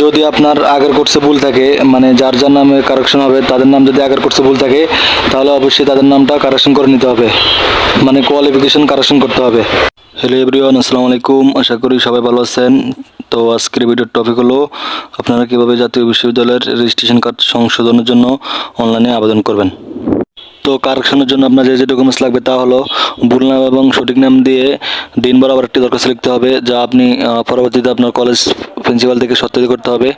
যদি আপনার আগের কোর্সে ভুল থাকে মানে যার যার নামে কারেকশন হবে, তাদের নাম যদি আগের কোর্সে ভুল থাকে, তাহলে অবশ্যই তাদের নামটা কারেকশন করে নিতে হবে। মানে কোয়ালিফিকেশন কারেকশন করতে হবে। হ্যালো এভরিওয়ান আসসালামু আলাইকুম। আশা করি সবাই ভালো আছেন। তো আজকের ভিডিওর টপিক হলো, আপনারা কীভাবে জাতীয় বিশ্ববিদ্যালয়ের রেজিস্ট্রেশন কার্ড সংশোধনের জন্য অনলাইনে আবেদন করবেন। তো কারেকশনের জন্য আপনার যে যে ডকুমেন্টস লাগবে তা হলো ভুল নাম এবং সঠিক নাম দিয়ে দিন বরাবর একটি দরখাস্ত লিখতে হবে, যা আপনি পরবর্তীতে আপনার কলেজ প্রিন্সিপাল থেকে সত্যায়িত করতে হবে।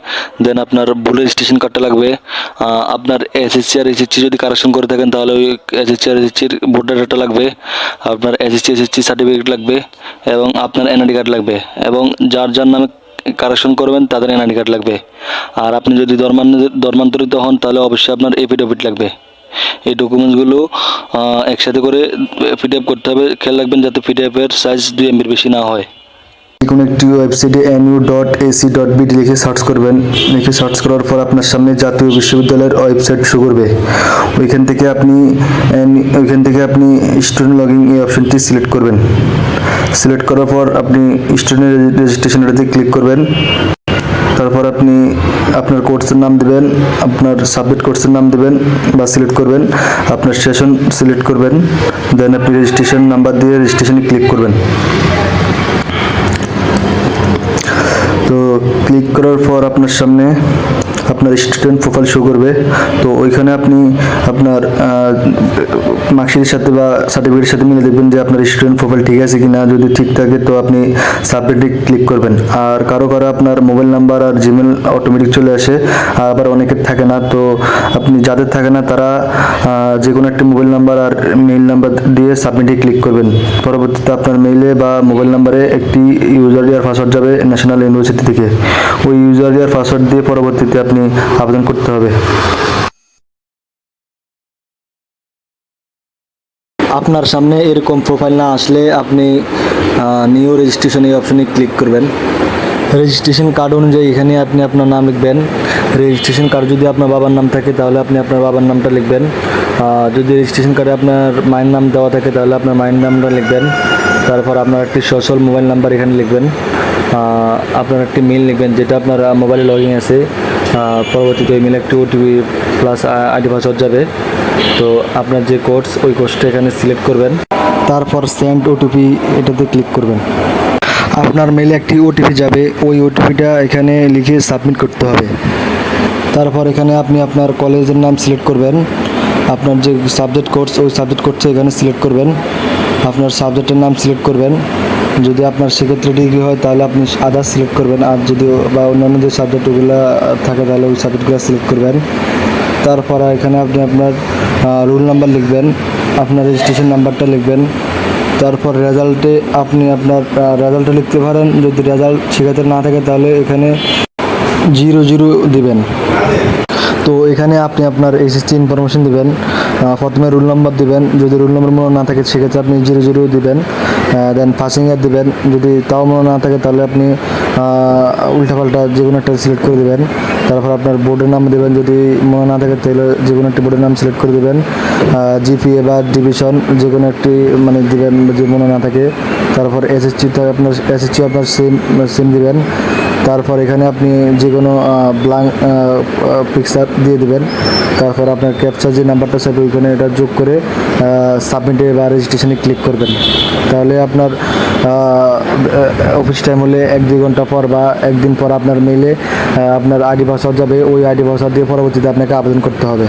দেন আপনার ভুল রেজিস্ট্রেশন কার্ডটা লাগবে। আপনার এসএসসি আর এসএসসি যদি কারেকশন করে থাকেন, তাহলে ওই এসএসসি আর এসএসসির ভোটার ডাটা লাগবে, আপনার এসএসসি এসএসসি সার্টিফিকেট লাগবে এবং আপনার এনআইডি কার্ড লাগবে এবং যার যার নামে কারেকশন করবেন, তাদের এনআইডি কার্ড লাগবে। আর আপনি যদি ধর্মান, ধর্মান্তরিত হন, তাহলে অবশ্যই আপনার এফিডেভিট লাগবে। এই ডকুমেন্টসগুলো একসাথে করে পিডিএফ করতে হবে। খেয়াল রাখবেন যাতে পিডিএফের সাইজ দুই এমবির বেশি না হয়। কোনো একটি ওয়েবসাইটে NU dot AC dot BD লিখে সার্চ করবেন। লিখে সার্চ করার পর আপনার সামনে জাতীয় বিশ্ববিদ্যালয়ের ওয়েবসাইট শো করবে। ওইখান থেকে আপনি ওইখান থেকে আপনি স্টুডেন্ট লগিং এই অপশনটি সিলেক্ট করবেন। সিলেক্ট করার পর আপনি স্টুডেন্ট রেজিস্ট্রেশন এটাতে ক্লিক করবেন। তারপর আপনি আপনার কোর্সের নাম দিবেন, আপনার সাবমিট কোর্সের নাম দিবেন বা সিলেক্ট করবেন, আপনার স্টেশন সিলেক্ট করবেন দেন আপনি রেজিস্ট্রেশন নাম্বার দিয়ে রেজিস্ট্রেশনে ক্লিক করবেন। তো ক্লিক করার পর আপনার সামনে আপনার স্টুডেন্ট প্রোফাইল শো করবে। তো ওইখানে আপনি আপনার মার্কশিটের সাথে বা সার্টিফিকেটের সাথে মিলে দেখবেন যে আপনার স্টুডেন্ট প্রোফাইল ঠিক আছে কিনা। যদি ঠিক থাকে তো আপনি সাবমিটে ক্লিক করবেন। আর কারও কারও আপনার মোবাইল নাম্বার আর জিমেল অটোমেটিক চলে আসে। আবার অনেকের থাকে না, তো আপনি যাদের থাকে না তারা যে কোনো একটা মোবাইল নাম্বার আর মেইল নাম্বার দিয়ে সাবমিটে ক্লিক করবেন। পরবর্তীতে আপনার মেইলে বা মোবাইল নাম্বারে একটি ইউজার আর পাসওয়ার্ড যাবে ন্যাশনাল ইউনিভার্সিটি থেকে। ওই ইউজার আর পাসওয়ার্ড দিয়ে পরবর্তীতে আপনি আবেদন করতে হবে। আপনার সামনে এরকম প্রোফাইল না আসলে আপনি নিউ রেজিস্ট্রেশন এই অপশনে ক্লিক করবেন। রেজিস্ট্রেশন কার্ড অনুযায়ী এখানে আপনি আপনার নাম লিখবেন। রেজিস্ট্রেশন কার্ড যদি আপনার বাবার নাম থাকে তাহলে আপনি আপনার বাবার নামটা লিখবেন। যদি রেজিস্ট্রেশন কার্ডে আপনার মায়ের নাম দেওয়া থাকে তাহলে আপনার মায়ের নামটা লিখবেন। তারপর আপনার একটি সচল মোবাইল নাম্বার এখানে লিখবেন। আপনার একটি মেল লিখবেন, যেটা আপনার মোবাইলে লগইন আছে। পরবর্তীতে ওই মেলে একটি ওটিপি প্লাস আইডি পাসওয়ার্ড যাবে। তো আপনার যে কোর্স ওই কোর্সটা এখানে সিলেক্ট করবেন। তারপর সেন্ড ওটিপি এটাতে ক্লিক করবেন। আপনার মেলে একটি ওটিপি যাবে। ওই ওটিপিটা এখানে লিখে সাবমিট করতে হবে। তারপর এখানে আপনি আপনার কলেজের নাম সিলেক্ট করবেন। আপনার যে সাবজেক্ট কোর্স ওই সাবজেক্ট কোর্সটা এখানে সিলেক্ট করবেন। আপনার সাবজেক্টের নাম সিলেক্ট করবেন। যদি আপনার সেক্ষেত্রে ডিগ্রি হয়, তাহলে আপনি আদার্স সিলেক্ট করবেন। আর যদি বা অন্যান্য যে সাবজেক্টগুলো থাকে, তাহলে ওই সাবজেক্টগুলো সিলেক্ট করবেন। তারপর এখানে আপনি আপনার রোল নাম্বার লিখবেন, আপনার রেজিস্ট্রেশন নাম্বারটা লিখবেন। তারপর রেজাল্টে আপনি আপনার রেজাল্টে লিখতে পারেন। যদি রেজাল্ট সেক্ষেত্রে না থাকে, তাহলে এখানে জিরো জিরো দিবেন। তো এখানে আপনি আপনার এসএসসি ইনফরমেশন দিবেন। প্রথমে রোল নাম্বার দিবেন। যদি রোল নাম্বার মনে না থাকে, সেক্ষেত্রে আপনি জিরো জিরো দিবেন। দেন পাসিং ইয়ার দিবেন। যদি তাও মনে না থাকে তাহলে আপনি উল্টাপাল্টা যে কোনো একটা সিলেক্ট করে দেবেন। তারপর আপনার বোর্ডের নাম দেবেন। যদি মনে না থাকে তাহলে যে কোনো একটা বোর্ডের নাম সিলেক্ট করে দেবেন। জিপিএ বা ডিভিশন যে কোনো একটি মানে দিবেন যে মনে না থাকে। তারপর এসএসসিতে আপনার এসএসসি আপনার সিম সিম দিবেন। তারপর এখানে আপনি যে কোনো ব্লাঙ্ক পিকচার দিয়ে দিবেন। তারপর আপনার ক্যাপচার যে নাম্বারটা থাকবে ওইখানে এটা যোগ করে সাবমিটে বা রেজিস্ট্রেশনে ক্লিক করবেন। তাহলে আপনার অফিস টাইম হলে এক দুই ঘণ্টা পর বা একদিন পর আপনার মেলে আপনার আইডি পাসওয়ার্ড যাবে, ওই আইডি পাসওয়ার্ড দিয়ে পরবর্তীতে আপনাকে আবেদন করতে হবে।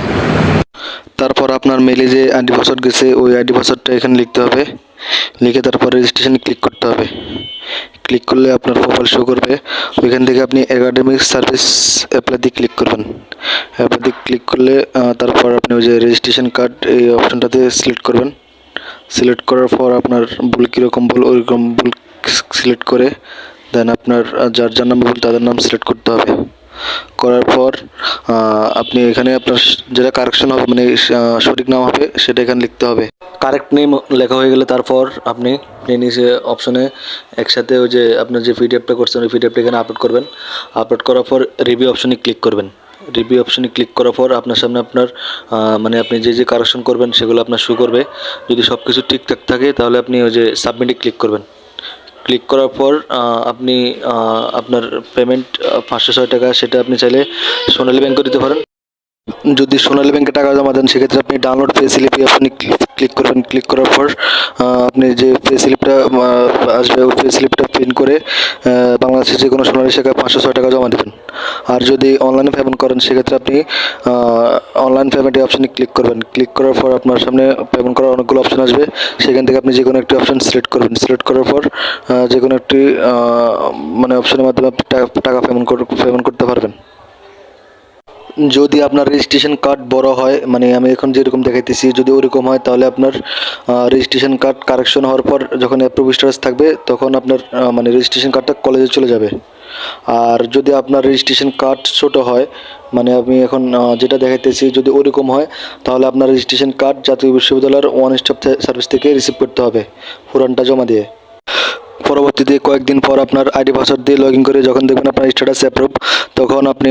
তারপর আপনার মেলে যে আইডি পাসওয়ার্ড গেছে, ওই আইডি পাসওয়ার্ডটা এখানে লিখতে হবে। লিখে তারপর রেজিস্ট্রেশন ক্লিক করতে হবে। ক্লিক করলে আপনার প্রোফাইল শো করবে। ওইখান থেকে আপনি একাডেমিক সার্ভিস অ্যাপ্লাই দিয়ে ক্লিক করবেন। অ্যাপ্লাই দিয়ে ক্লিক করলে তারপর আপনি ওই যে রেজিস্ট্রেশন কার্ড এই অপশনটাতে সিলেক্ট করবেন। সিলেক্ট করার পর আপনার ভুল কীরকম ভুল, ওইরকম ভুল সিলেক্ট করে দেন আপনার যার যার নাম ভুল তাদের নাম সিলেক্ট করতে হবে। করার পর আপনি এখানে আপনার যেটা কারেকশন হবে মানে সঠিক নাম হবে, সেটা এখানে লিখতে হবে। কারেক্ট নেম লেখা হয়ে গেলে তারপর আপনি নিচে অপশনে একসাথে ওই যে আপনার যে পিডিএফটা করছেন, ওই পিডিএফটা এখানে আপলোড করবেন। আপলোড করার পর রিভিউ অপশনে ক্লিক করবেন। রিভিউ অপশনে ক্লিক করার পর আপনার সামনে আপনার মানে আপনি যে যে কারেকশন করবেন, সেগুলো আপনার শো করবে। যদি সব কিছু ঠিকঠাক থাকে, তাহলে আপনি ওই যে সাবমিটে ক্লিক করবেন। ক্লিক করার পর আপনি আপনার পেমেন্ট পাঁচশো ছয় টাকা সেটা আপনি চাইলে সোনালী ব্যাংকে দিতে পারেন। যদি সোনালী ব্যাংকে টাকা জমা দেন, সেক্ষেত্রে আপনি ডাউনলোড পে স্লিপে আপনি ক্লিক করবেন। ক্লিক করার পর আপনি যে পে স্লিপটা আসবে, ওই পে স্লিপটা প্রিন্ট করে বাংলাদেশের যে কোনো সোনালী শাখায় পাঁচশো ছয় টাকা জমা দেবেন। আর যদি অনলাইনে পেমেন্ট করেন, সেক্ষেত্রে আপনি অনলাইন পেমেন্টের অপশানে ক্লিক করবেন। ক্লিক করার পর আপনার সামনে পেমেন্ট করার অনেকগুলো অপশন আসবে। সেখান থেকে আপনি যে কোনো একটি অপশন সিলেক্ট করবেন। সিলেক্ট করার পর যে কোনো একটি মানে অপশনের মাধ্যমে আপনি টাকা- পেমেন্ট পেমেন্ট করতে পারবেন। যদি আপনার রেজিস্ট্রেশন কার্ড বড় হয় মানে আমি এখন যেরকম দেখাইতেছি, যদি ওরকম হয়, তাহলে আপনার রেজিস্ট্রেশন কার্ড কারেকশন হওয়ার পর যখন অ্যাপ্রুভ স্ট্যাটাস থাকবে, তখন আপনার মানে রেজিস্ট্রেশন কার্ডটা কলেজে চলে যাবে। আর যদি আপনার রেজিস্ট্রেশন কার্ড ছোট হয় মানে আমি এখন যেটা দেখাইতেছি, যদি ওরকম হয়, তাহলে আপনার রেজিস্ট্রেশন কার্ড জাতীয় বিশ্ববিদ্যালয়ের ওয়ান স্টপ সার্ভিস থেকে রিসিভ করতে হবে, পুরানটা জমা দিয়ে। পরবর্তীতে কয়েকদিন পর আপনার আইডি পাসওয়ার্ড দিয়ে লগ ইন করে যখন দেখবেন আপনার স্ট্যাটাস অ্যাপ্রুভ তখন আপনি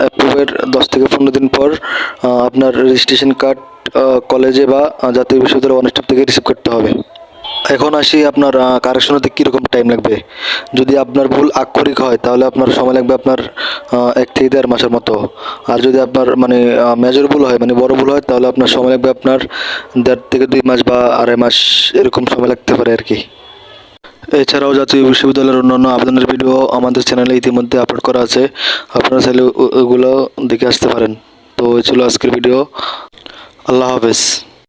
অ্যাপ্রুভের দশ থেকে পনেরো দিন পর আপনার রেজিস্ট্রেশন কার্ড কলেজে বা জাতীয় বিশ্ববিদ্যালয় অনুষ্ঠিত থেকে রিসিভ করতে হবে। এখন আসি আপনার কারেকশন হতে কীরকম টাইম লাগবে? যদি আপনার ভুল আক্ষরিক হয়, তাহলে আপনার সময় লাগবে আপনার এক থেকে দেড় মাসের মতো। আর যদি আপনার মানে মেজর ভুল হয় মানে বড় ভুল হয়, তাহলে আপনার সময় লাগবে আপনার দেড় থেকে দুই মাস বা আড়াই মাস এরকম সময় লাগতে পারে আর কি। এছাড়াও জাতীয় বিশ্ববিদ্যালয়ের অন্যান্য আবেদনের ভিডিও আমাদের চ্যানেলে ইতিমধ্যে আপলোড করা আছে। আপনারা চাইলে ওগুলো দেখে আসতে পারেন। তো ছিল আজকের ভিডিও। আল্লাহ হাফেজ।